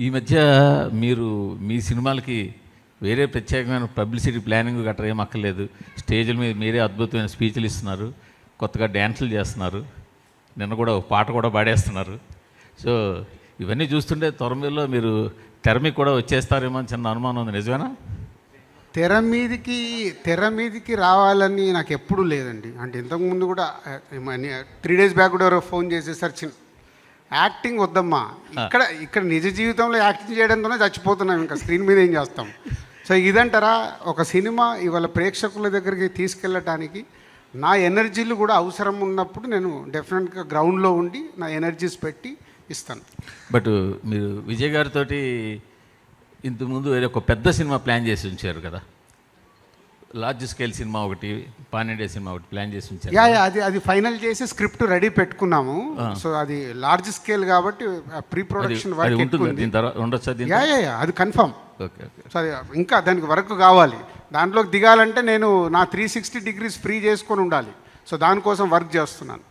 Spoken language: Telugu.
ఈ మధ్య మీరు మీ సినిమాలకి వేరే ప్రత్యేకమైన పబ్లిసిటీ ప్లానింగ్ గట్రా ఏం అక్కర్లేదు. స్టేజ్ల మీద మీరే అద్భుతమైన స్పీచ్లు ఇస్తున్నారు. కొత్తగా డ్యాన్సులు చేస్తున్నారు. నిన్న కూడా ఒక పాట కూడా పాడేస్తున్నారు. సో ఇవన్నీ చూస్తుంటే త్వరలో మీరు తెర మీద కూడా వచ్చేస్తారేమో అని చిన్న అనుమానం ఉంది. నిజమేనా? తెర మీదికి తెర మీదికి రావాలని నాకు ఎప్పుడూ లేదండి. అంటే ఇంతకుముందు కూడా త్రీ డేస్ బ్యాక్ కూడా ఎవరో ఫోన్ చేసేసరి చిన్న యాక్టింగ్ వద్దమ్మా. ఇక్కడ ఇక్కడ నిజ జీవితంలో యాక్టింగ్ చేయడంతోనే చచ్చిపోతున్నాం ఇంకా. స్క్రీన్ మీద ఏం చేస్తాం? సో ఇదంటారా? ఒక సినిమా ఇవాళ ప్రేక్షకుల దగ్గరికి తీసుకెళ్ళటానికి నా ఎనర్జీలు కూడా అవసరం ఉన్నప్పుడు నేను డెఫినెట్గా గ్రౌండ్లో ఉండి నా ఎనర్జీస్ పెట్టి ఇస్తాను. బట్ మీరు విజయ్ గారితో ఇంతకుముందు వేరే ఒక పెద్ద సినిమా ప్లాన్ చేసి ఉంచారు కదా? లార్జ్ స్కేల్ సినిమా ఒకటి పానిండే సినిమా ఒకటి ప్లాన్ చేసి ఉంచారు. యా యా అది అది ఫైనల్ చేసి స్క్రిప్ట్ రెడీ పెట్టుకున్నాము. సో అది లార్జ్ స్కేల్ కాబట్టి ప్రీ ప్రొడక్షన్ అది వర్క్ ఉంటుంది దీని తర్వాత ఉండొచ్చా యా యా యా అది కన్ఫర్మ్ ఓకే ఓకే. సో అది ఇంకా దానికి వర్క్ కావాలి. దాంట్లోకి దిగాలంటే నేను నా త్రీ సిక్స్టీ డిగ్రీస్ ఫ్రీ చేసుకొని ఉండాలి. సో దానికోసం వర్క్ చేస్తున్నాను.